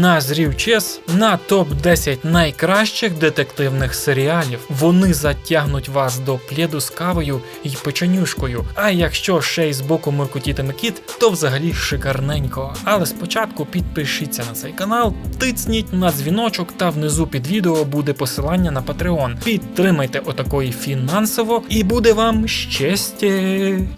назрів час на топ 10 найкращих детективних серіалів. Вони затягнуть вас до пліду з кавою і печенюшкою. А якщо ще й з боку муркотітиме кіт, то взагалі шикарненько. Але спочатку підпишіться на цей канал, тицніть на дзвіночок та внизу під відео буде посилання на Patreon. Підтримайте отакої фінансово і буде вам щастя.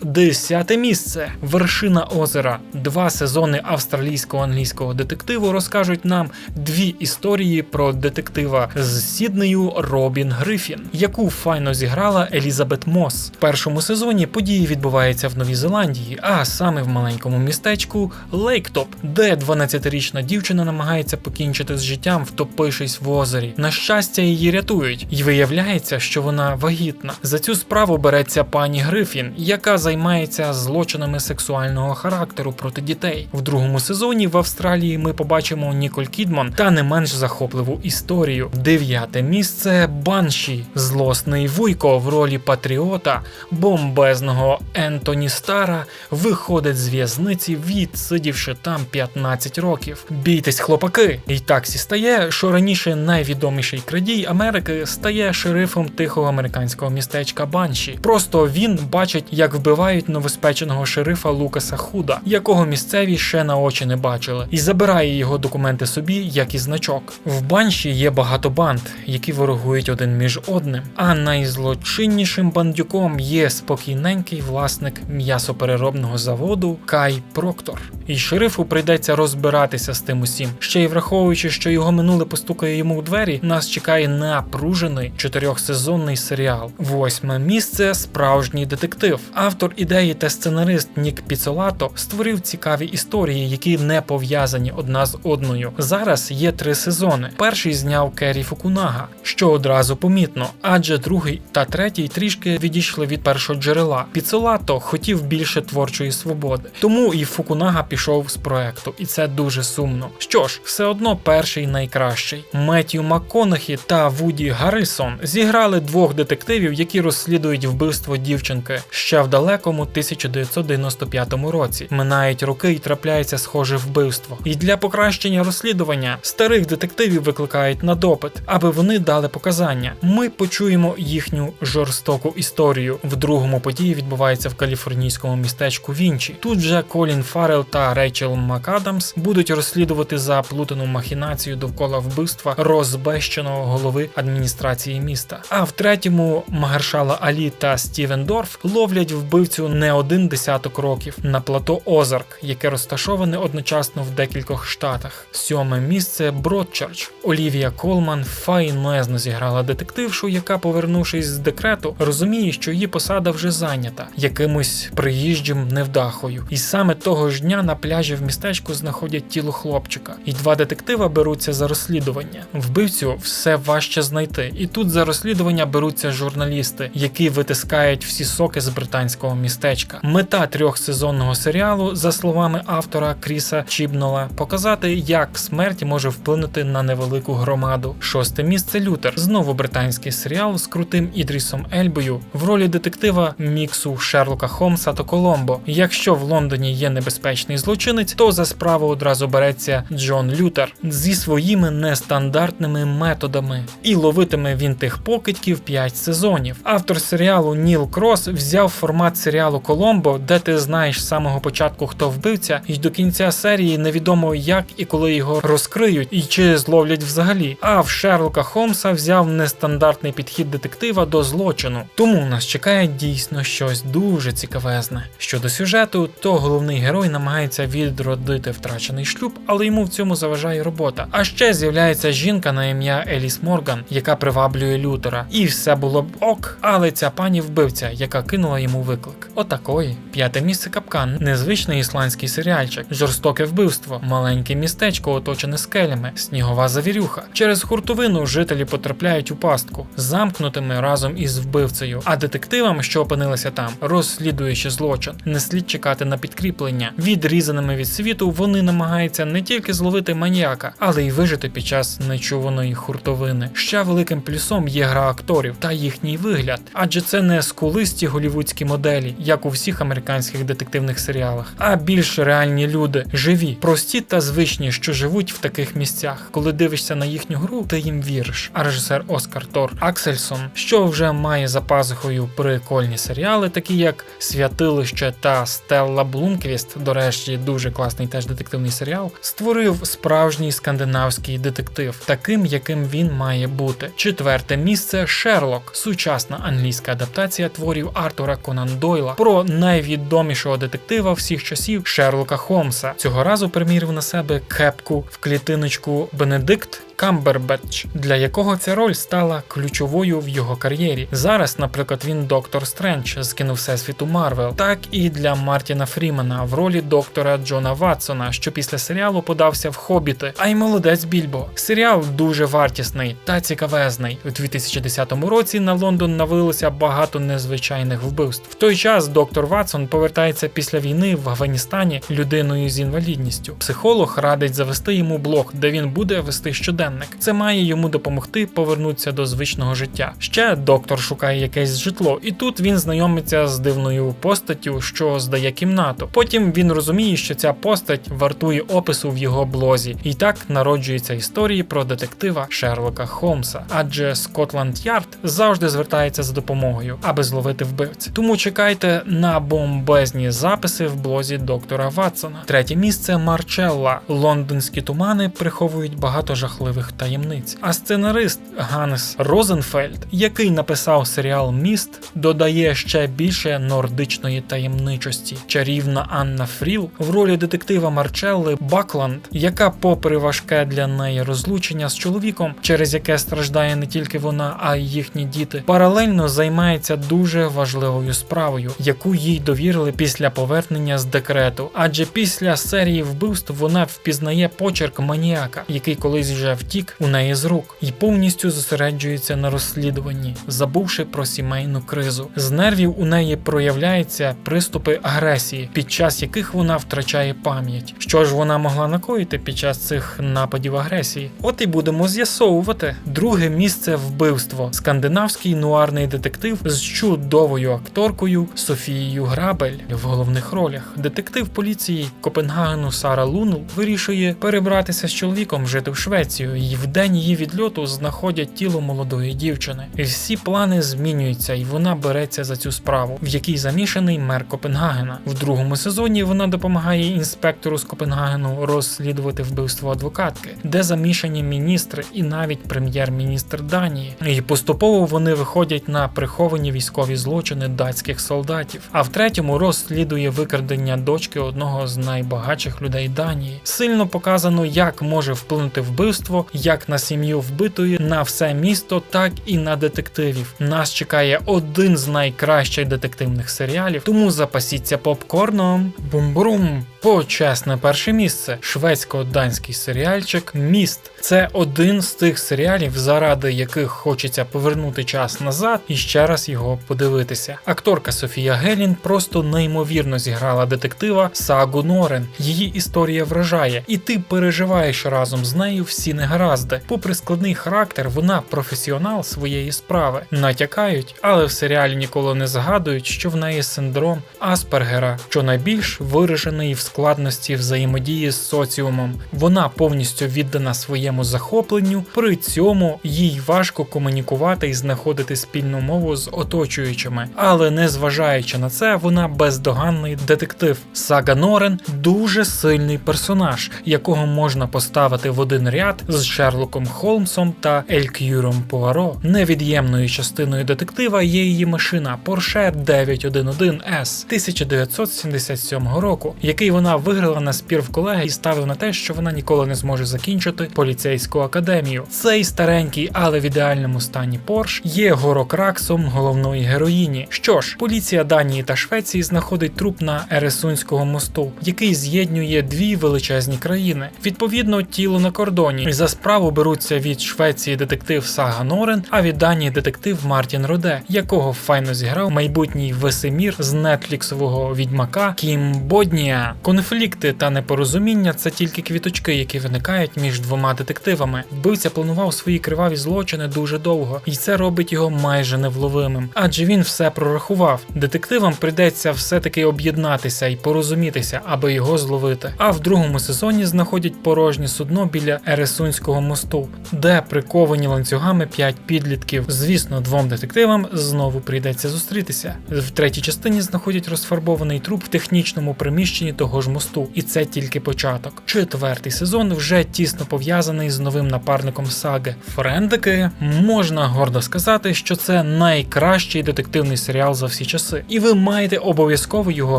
Десяте місце. Вершина озера. Два сезони австралійського англійського детективу розкажуть нам дві історії про детектива з Сіднею Робін Грифін, яку файно зіграла Елізабет Мос. В першому сезоні події відбуваються в Новій Зеландії, а саме в маленькому містечку Лейктоп, де 12-річна дівчина намагається покінчити з життям, втопившись в озері. На щастя, її рятують, і виявляється, що вона вагітна. За цю справу береться пані Грифін, яка займається злочинами сексуального характеру проти дітей. В другому сезоні в Австралії ми побачимо Ніколь Кідман та не менш захопливу історію. Дев'яте місце Банші, злосний вуйко в ролі патріота, бомбезного Ентоні Стара, виходить з в'язниці, відсидівши там 15 років. Бійтесь, хлопаки! І так сі стає, що раніше найвідоміший крадій Америки стає шерифом тихого американського містечка Банші. Просто він бачить, як вбивають новоспеченого шерифа Лукаса Худа, якого місцеві ще на очі не бачили, і забирає його документи собі, як і значок. В банші є багато банд, які ворогують один між одним. А найзлочиннішим бандюком є спокійненький власник м'ясопереробного заводу Кай Проктор. І шерифу прийдеться розбиратися з тим усім. Ще й враховуючи, що його минуле постукає йому у двері, нас чекає напружений чотирьохсезонний серіал. Восьме місце справжній детектив. Автор ідеї та сценарист Нік Піцолато створив цікаві історії, які не пов'язані одна з одною. Зараз є три сезони. Перший зняв Керрі Фукунага, що одразу помітно, адже другий та третій трішки відійшли від першого джерела. Піцолато хотів більше творчої свободи, тому і Фукунага пішов з проекту, і це дуже сумно. Що ж, все одно перший найкращий. Меттью МакКонахі та Вуді Гаррельсон зіграли двох детективів, які розслідують вбивство дівчинки ще в далекому 1995 році. Минають роки і трапляється схоже вбивство. І для покращення розслідування старих детективів викликають на допит, аби вони дали показання. Ми почуємо їхню жорстоку історію. В другому події відбувається в каліфорнійському містечку Вінчі. Тут же Колін Фаррел та Рейчел МакАдамс будуть розслідувати заплутану махінацію довкола вбивства розбещеного голови адміністрації міста. А в третьому Магаршала Алі та Стівен Дорф ловлять вбивцю не один десяток років на плато Озарк, яке розташоване одночасно в декількох штатах. Сьоме місце Бродчарч. Олівія Колман файнезно зіграла детектившу, яка, повернувшись з декрету, розуміє, що її посада вже зайнята якимось приїжджим невдахою. І саме того ж дня на пляжі в містечку знаходять тіло хлопчика, і два детектива беруться за розслідування. Вбивцю все важче знайти, і тут за розслідування беруться журналісти, які витискають всі соки з британського містечка. Мета трьохсезонного серіалу, за словами автора Кріса Чібнола, показати, як смерть може вплинути на невелику громаду. Шосте місце Лютер. Знову британський серіал з крутим Ідрісом Ельбою в ролі детектива міксу Шерлока Холмса та Коломбо. Якщо в Лондоні є небезпечний злочинець, то за справу одразу береться Джон Лютер зі своїми нестандартними методами. І ловитиме він тих покидьків 5 сезонів. Автор серіалу Ніл Крос взяв формат серіалу Коломбо, де ти знаєш з самого початку, хто вбивця, і до кінця серії невідомо як і коли його розкриють, і чи зловлять взагалі. А в Шерлока Холмса взяв нестандартний підхід детектива до злочину. Тому нас чекає дійсно щось дуже цікавезне. Щодо сюжету, то головний герой намагається відродити втрачений шлюб, але йому в цьому заважає робота. А ще з'являється жінка на ім'я Еліс Морган, яка приваблює Лютера. І все було б ок, але ця пані вбивця, яка кинула йому виклик. Отакої. П'яте місце капкан, незвичний ісландський серіальчик, жорстоке вбивство, маленьке містечко, оточене скелями, снігова завірюха. Через хуртовину жителі потрапляють у пастку, замкнутими разом із вбивцею. А детективам, що опинилися там, розслідуючи злочин, не слід чекати на підкріплення. Відрізаними від світу, вони намагаються не тільки зловити маніяка, але й вижити під час нечуваної хуртовини. Ще великим плюсом є гра акторів та їхній вигляд, адже це не скулисті голівудські моделі, як у всіх американських детективних серіалах, а більш реальні люди, живі, прості та звичні, що живуть в таких місцях. Коли дивишся на їхню гру, ти їм віриш. А режисер Оскар Тор Аксельсон, що вже має за пазухою прикольні серіали, такі як Святилище та Стелла Блумквіст, до речі, дуже класний теж детективний серіал, створив справжній скандинавський детектив, таким, яким він має бути. Четверте місце Шерлок, сучасна англійська адаптація творів Артура Конан Дойла про найвідомішого детектива всіх часів Шерлока Холмса. Цього разу примірив на себе кепку в клітиночку Бенедикт. Камбербетч, для якого ця роль стала ключовою в його кар'єрі. Зараз, наприклад, він доктор Стрендж з кіно Всесвіту Марвел, так і для Мартіна Фрімена в ролі доктора Джона Ватсона, що після серіалу подався в Хобіти, а й молодець Більбо. Серіал дуже вартісний та цікавезний. У 2010 році на Лондон навалилося багато незвичайних вбивств. В той час доктор Ватсон повертається після війни в Афганістані людиною з інвалідністю. Психолог радить завести йому блог, де він буде вести щоденник. Це має йому допомогти повернутися до звичного життя. Ще доктор шукає якесь житло, і тут він знайомиться з дивною постаттю, що здає кімнату. Потім він розуміє, що ця постать вартує опису в його блозі, і так народжуються історії про детектива Шерлока Холмса. Адже Скотланд Ярд завжди звертається за допомогою, аби зловити вбивць. Тому чекайте на бомбезні записи в блозі доктора Ватсона. Третє місце Марчелла. Лондонські тумани приховують багато жахливих таємниць. А сценарист Ганс Розенфельд, який написав серіал Міст, додає ще більше нордичної таємничості. Чарівна Анна Фріл в ролі детектива Марчелли Бакланд, яка, попри важке для неї розлучення з чоловіком, через яке страждає не тільки вона, а й їхні діти, паралельно займається дуже важливою справою, яку їй довірили після повернення з декрету. Адже після серії вбивств вона впізнає почерк маніяка, який колись вже втік у неї з рук, і повністю зосереджується на розслідуванні, забувши про сімейну кризу. З нервів у неї проявляються приступи агресії, під час яких вона втрачає пам'ять. Що ж вона могла накоїти під час цих нападів агресії? От і будемо з'ясовувати. Друге місце вбивство. Скандинавський нуарний детектив з чудовою акторкою Софією Грабель в головних ролях. Детектив поліції Копенгагену Сара Лунул вирішує перебратися з чоловіком жити в Швецію, і в день її відльоту знаходять тіло молодої дівчини. І всі плани змінюються, і вона береться за цю справу, в якій замішаний мер Копенгагена. В другому сезоні вона допомагає інспектору з Копенгагену розслідувати вбивство адвокатки, де замішані міністри і навіть прем'єр-міністр Данії. І поступово вони виходять на приховані військові злочини датських солдатів. А в третьому розслідує викрадення дочки одного з найбагатших людей Данії. Сильно показано, як може вплинути вбивство як на сім'ю вбитої, на все місто, так і на детективів. Нас чекає один з найкращих детективних серіалів, тому запасіться попкорном. Бум-брум! Почесне перше місце шведсько-данський серіальчик Міст. Це один з тих серіалів, заради яких хочеться повернути час назад і ще раз його подивитися. Акторка Софія Гелін просто неймовірно зіграла детектива Сагу Норен. Її історія вражає, і ти переживаєш разом з нею всі негаразди. Попри складний характер, вона професіонал своєї справи. Натякають, але в серіалі ніколи не згадують, що в неї синдром Аспергера, що найбільш виражений в складності взаємодії з соціумом. Вона повністю віддана своєму захопленню, при цьому їй важко комунікувати і знаходити спільну мову з оточуючими. Але незважаючи на це, вона бездоганний детектив. Сага Норен дуже сильний персонаж, якого можна поставити в один ряд з Шерлоком Холмсом та Елькюром Пуаро. Невід'ємною частиною детектива є її машина Porsche 911 S 1977 року, який вона виграла на спір в колеги і ставив на те, що вона ніколи не зможе закінчити поліцейську академію. Цей старенький, але в ідеальному стані Порш є горокраксом головної героїні. Що ж, поліція Данії та Швеції знаходить труп на Ересунського мосту, який з'єднує дві величезні країни. Відповідно, тіло на кордоні. І за справу беруться від Швеції детектив Сага Норен, а від Данії детектив Мартін Роде, якого файно зіграв майбутній Весемір з нетліксового відьмака Кім Боднієр. Ні, конфлікти та непорозуміння це тільки квіточки, які виникають між двома детективами. Вбивця планував свої криваві злочини дуже довго, і це робить його майже невловимим, адже він все прорахував. Детективам прийдеться все-таки об'єднатися і порозумітися, аби його зловити. А в другому сезоні знаходять порожнє судно біля Ересунського мосту, де приковані ланцюгами п'ять підлітків. Звісно, двом детективам знову прийдеться зустрітися. В третій частині знаходять розфарбований труп в технічному приміщенні того ж мосту, і це тільки початок. Четвертий сезон вже тісно пов'язаний з новим напарником саги. Френдики можна гордо сказати, що це найкращий детективний серіал за всі часи, і ви маєте обов'язково його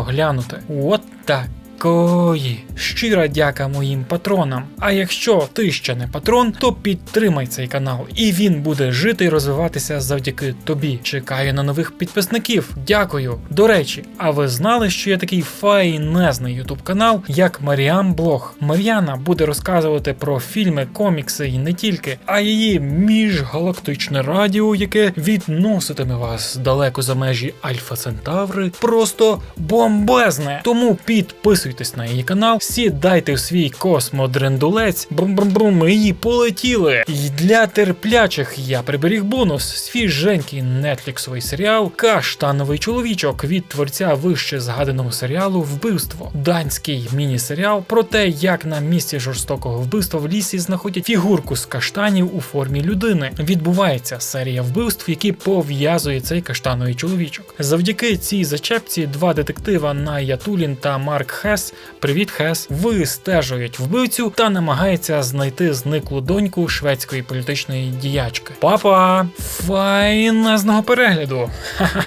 глянути. От так. Кої. Щира дяка моїм патронам. А якщо ти ще не патрон, то підтримай цей канал, і він буде жити і розвиватися завдяки тобі. Чекаю на нових підписників. Дякую. До речі, а ви знали, що є такий файнезний ютуб канал, як Маріам Блог? Мар'яна буде розказувати про фільми, комікси і не тільки, а її міжгалактичне радіо, яке відноситиме вас далеко за межі Альфа Центаври, просто бомбезне. Тому підписуйтесь на її канал, сідайте в свій космодрендулець, брум-брум-брум, і полетіли. І для терплячих я приберіг бонус свіженький нетліксовий серіал Каштановий чоловічок від творця вище згаданого серіалу Вбивство. Данський міні-серіал про те, як на місці жорстокого вбивства в лісі знаходять фігурку з каштанів у формі людини. Відбувається серія вбивств, які пов'язує цей каштановий чоловічок. Завдяки цій зачепці два детектива Найя Тулін та Марк Хес, привіт Хес, вистежують вбивцю та намагаються знайти зниклу доньку шведської політичної діячки. Папа, файнезного перегляду! Ха-ха.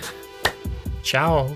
Чао!